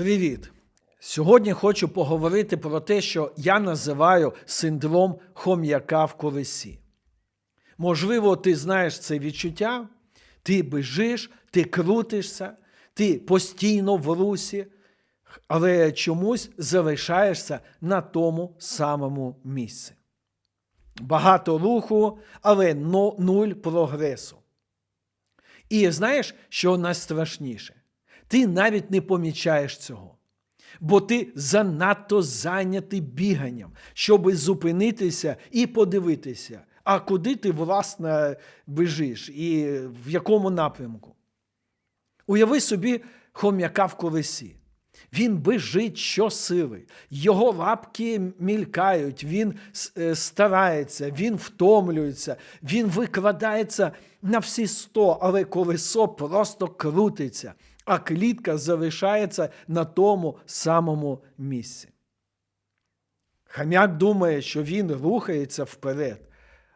Привіт! Сьогодні хочу поговорити про те, що я називаю синдром хом'яка в колесі. Можливо, ти знаєш це відчуття, ти бежиш, ти крутишся, ти постійно в русі, але чомусь залишаєшся на тому самому місці. Багато руху, але нуль прогресу. І знаєш, що найстрашніше? Ти навіть не помічаєш цього. Бо ти занадто зайнятий біганням, щоб зупинитися і подивитися, а куди ти, власне, бежиш і в якому напрямку. Уяви собі хом'яка в колесі. Він бежить щосили, його лапки мількають, він е, старається, він втомлюється, він викладається на всі сто, але колесо просто крутиться, а клітка залишається на тому самому місці. Хам'як думає, що він рухається вперед,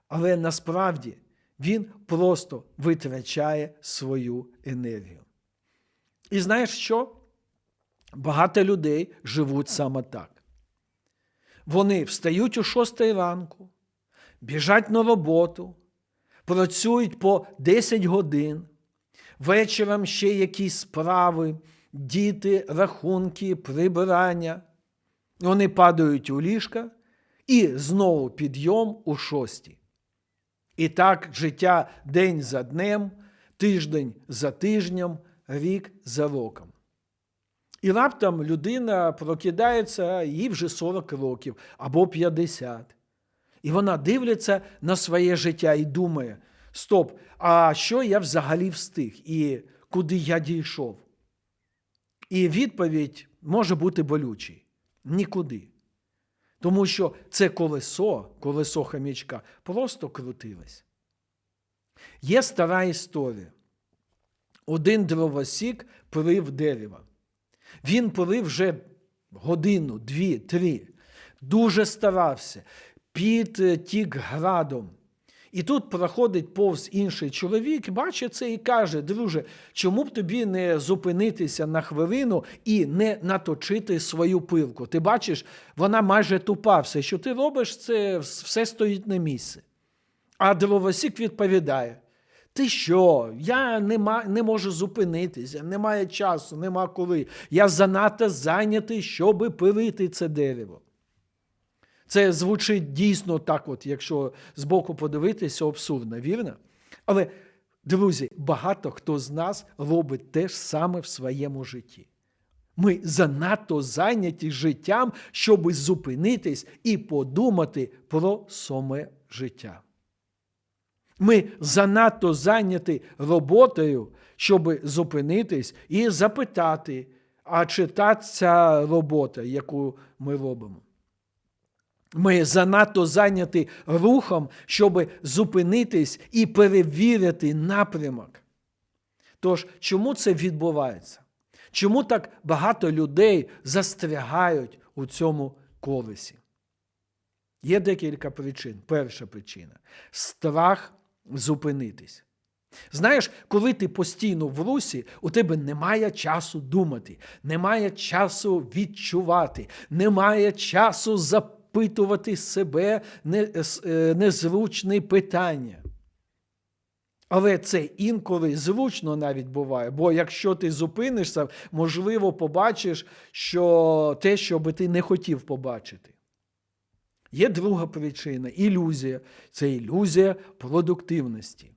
але насправді він просто витрачає свою енергію. І знаєш що? Багато людей живуть саме так. Вони встають о 6 ранку, біжать на роботу, працюють по 10 годин, вечором ще якісь справи, діти, рахунки, прибирання. Вони падають у ліжка і знову підйом у 6. І так життя день за днем, тиждень за тижнем, рік за роком. І раптом людина прокидається, їй вже 40 років або 50. І вона дивиться на своє життя і думає: стоп, а що я взагалі встиг і куди я дійшов? І відповідь може бути болючий: нікуди. Тому що це колесо, колесо хамічка, просто крутилось. Є стара історія. Один дровосік пилив дерева. Він пилив вже годину, дві, три. Дуже старався, під е, тік градом. І тут проходить повз інший чоловік, бачить це і каже: друже, чому б тобі не зупинитися на хвилину і не наточити свою пилку? Ти бачиш, вона майже тупа. Все, що ти робиш, це все стоїть на місці. А дровосік відповідає: Ти що? Я не, ма- не можу зупинитися, немає часу, нема коли. Я занадто зайнятий, щоби пилити це дерево. Це звучить дійсно так, от, якщо збоку подивитися, абсурдно, вірно? Але, друзі, багато хто з нас робить те ж саме в своєму житті. Ми занадто зайняті життям, щоб зупинитись і подумати про саме життя. Ми занадто зайняті роботою, щоб зупинитись і запитати, а чи та ця робота, яку ми робимо. Ми занадто зайняті рухом, щоб зупинитись і перевірити напрямок. Тож, чому це відбувається? Чому так багато людей застрягають у цьому колесі? Є декілька причин. Перша причина страх зупинитись. Знаєш, коли ти постійно в русі, у тебе немає часу думати, немає часу відчувати, немає часу запитувати себе не- с- е, незручні питання. Але це інколи зручно навіть буває, бо якщо ти зупинишся, можливо, побачиш що те, що би ти не хотів побачити. Є друга причина ілюзія. Це ілюзія продуктивності.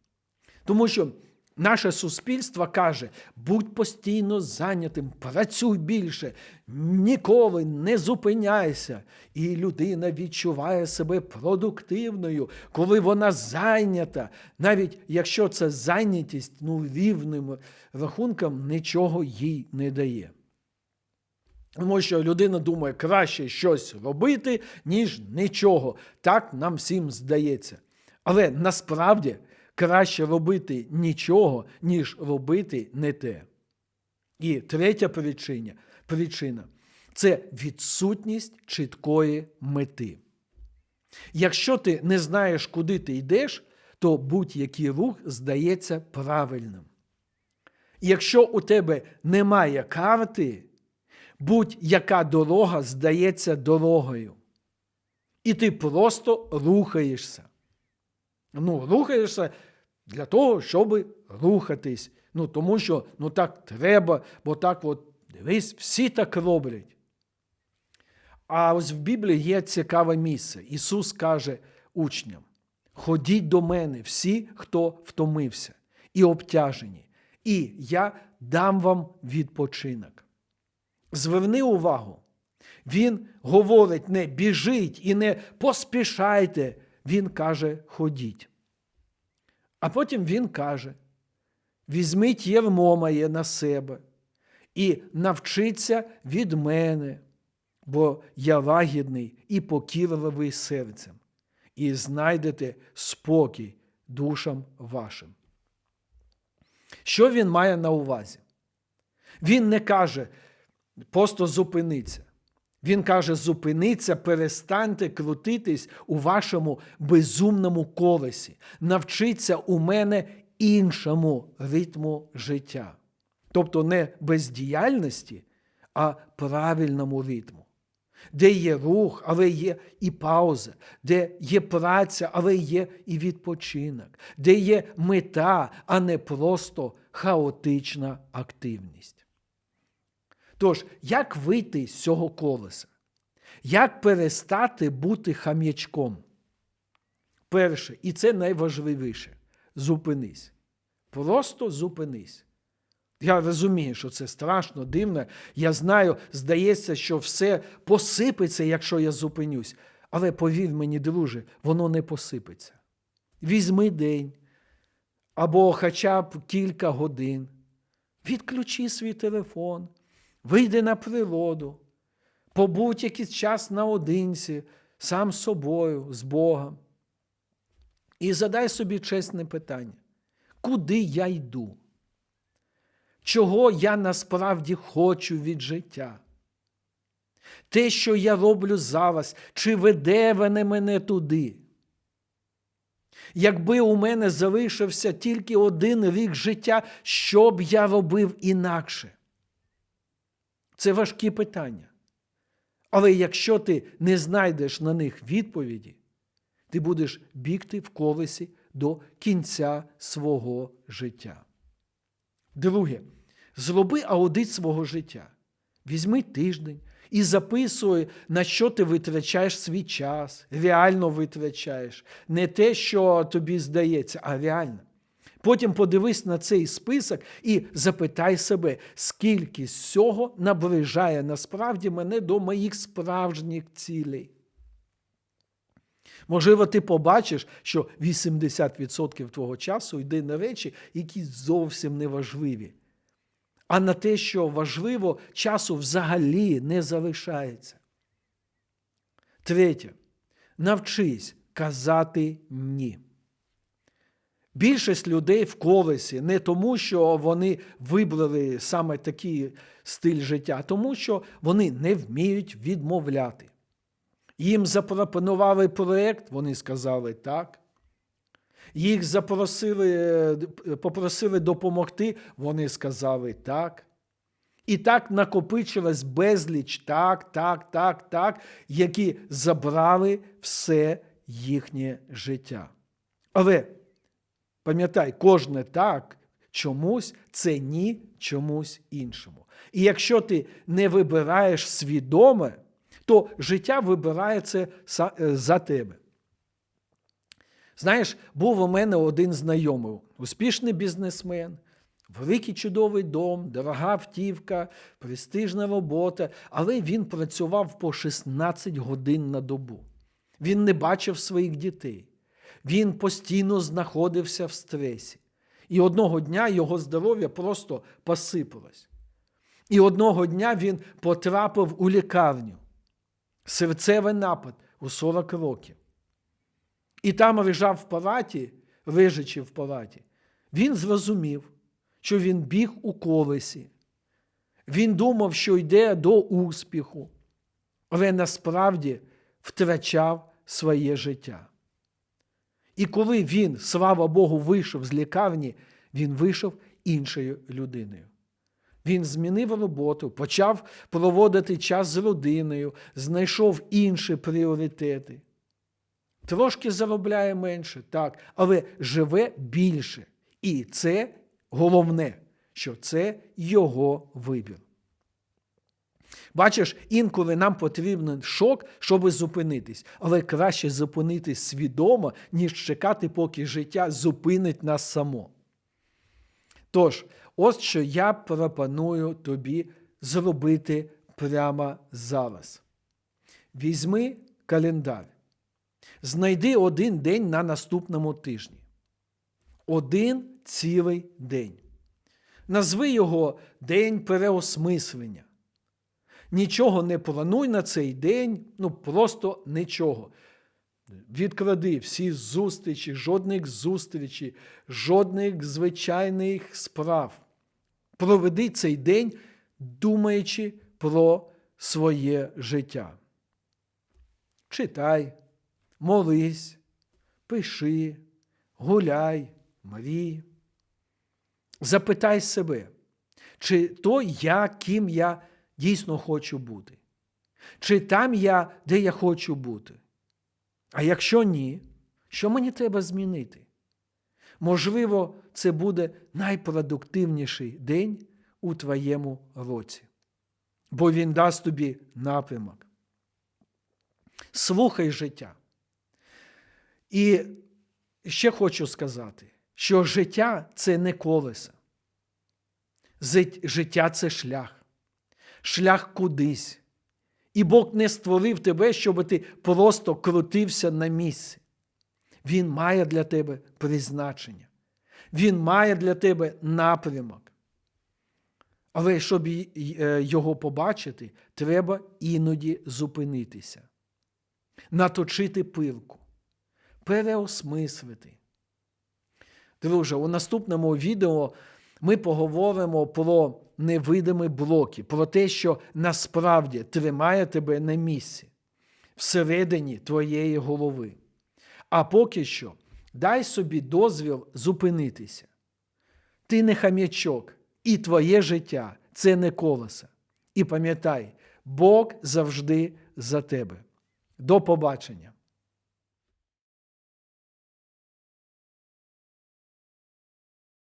Тому що наше суспільство каже: будь постійно зайнятим, працюй більше, ніколи не зупиняйся. І людина відчуває себе продуктивною, коли вона зайнята, навіть якщо це зайнятість ну, рівним рахунком нічого їй не дає. Тому що людина думає, краще щось робити, ніж нічого. Так нам всім здається. Але насправді краще робити нічого, ніж робити не те. І третя причина, причина це відсутність чіткої мети. Якщо ти не знаєш, куди ти йдеш, то будь-який рух здається правильним. Якщо у тебе немає карти, будь-яка дорога здається дорогою. І ти просто рухаєшся. Ну, рухаєшся для того, щоб рухатись. Ну, тому що ну так треба, бо так от, дивись, всі так роблять. А ось в Біблії є цікаве місце. Ісус каже учням: ходіть до мене, всі, хто втомився і обтяжені, і я дам вам відпочинок. Зверни увагу, Він говорить: не біжіть і не поспішайте. Він каже, ходіть. А потім він каже: візьміть єрмо моє на себе і навчіться від мене, бо я лагідний і покірливий серцем, і знайдете спокій душам вашим. Що він має на увазі? Він не каже, просто зупиниться. Він каже: зупиниться, перестаньте крутитись у вашому безумному колесі, навчиться у мене іншому ритму життя. Тобто не бездіяльності, а правильному ритму, де є рух, але є і пауза, де є праця, але є і відпочинок, де є мета, а не просто хаотична активність. Тож, як вийти з цього колеса? Як перестати бути хам'ячком? Перше, і це найважливіше зупинись. Просто зупинись. Я розумію, що це страшно, дивно. Я знаю, здається, що все посипеться, якщо я зупинюсь. Але повір мені, друже, воно не посипеться. Візьми день або хоча б кілька годин, відключи свій телефон. Вийди на природу, побудь якийсь час наодинці, сам собою, з Богом. І задай собі чесне питання: куди я йду? Чого я насправді хочу від життя? Те, що я роблю зараз, чи веде мене мене туди? Якби у мене залишився тільки один рік життя, що б я робив інакше? Це важкі питання. Але якщо ти не знайдеш на них відповіді, ти будеш бігти в колесі до кінця свого життя. Друге, зроби аудит свого життя. Візьми тиждень і записуй, на що ти витрачаєш свій час, реально витрачаєш. Не те, що тобі здається, а реально. Потім подивись на цей список і запитай себе, скільки з цього наближає насправді мене до моїх справжніх цілей. Можливо, ти побачиш, що 80% твого часу йде на речі, які зовсім не важливі. А на те, що важливо, часу взагалі не залишається. Третє. Навчись казати ні. Більшість людей в колесі не тому, що вони вибрали саме такий стиль життя, а тому, що вони не вміють відмовляти. Їм запропонували проєкт, вони сказали так. Їх запросили, попросили допомогти, вони сказали так. І так накопичилось безліч так, так, так, так, які забрали все їхнє життя. Але Пам'ятай, кожне так чомусь це ні чомусь іншому. І якщо ти не вибираєш свідоме, то життя вибирає це е, за тебе. Знаєш, був у мене один знайомий, успішний бізнесмен, великий чудовий дом, дорога автівка, престижна робота, але він працював по 16 годин на добу. Він не бачив своїх дітей. Він постійно знаходився в стресі. І одного дня його здоров'я просто посипалось. І одного дня він потрапив у лікарню, серцевий напад у 40 років. І там лежав в палаті, лежачи в палаті, він зрозумів, що він біг у колесі. Він думав, що йде до успіху, але насправді втрачав своє життя. І коли він, слава Богу, вийшов з лікарні, він вийшов іншою людиною. Він змінив роботу, почав проводити час з родиною, знайшов інші пріоритети. Трошки заробляє менше, так, але живе більше. І це головне, що це його вибір. Бачиш, інколи нам потрібен шок, щоб зупинитись, але краще зупинитись свідомо, ніж чекати, поки життя зупинить нас само. Тож, ось що я пропоную тобі зробити прямо зараз. Візьми календар, знайди один день на наступному тижні. Один цілий день. Назви його День переосмислення. Нічого не плануй на цей день, ну просто нічого. Відклади всі зустрічі, жодних зустрічей, жодних звичайних справ. Проведи цей день, думаючи про своє життя. Читай, молись, пиши, гуляй, мрій. Запитай себе, чи то я, ким я дійсно хочу бути? Чи там я, де я хочу бути? А якщо ні, що мені треба змінити? Можливо, це буде найпродуктивніший день у твоєму році, бо він дасть тобі напрямок. Слухай життя. І ще хочу сказати, що життя це не колеса. Життя це шлях, шлях кудись. І Бог не створив тебе, щоб ти просто крутився на місці. Він має для тебе призначення. Він має для тебе напрямок. Але щоб його побачити, треба іноді зупинитися, наточити пилку, переосмислити. Друже, у наступному відео ми поговоримо про невидимі блоки, про те, що насправді тримає тебе на місці, всередині твоєї голови. А поки що дай собі дозвіл зупинитися. Ти не хам'ячок, і твоє життя це не колеса. І пам'ятай, Бог завжди за тебе. До побачення!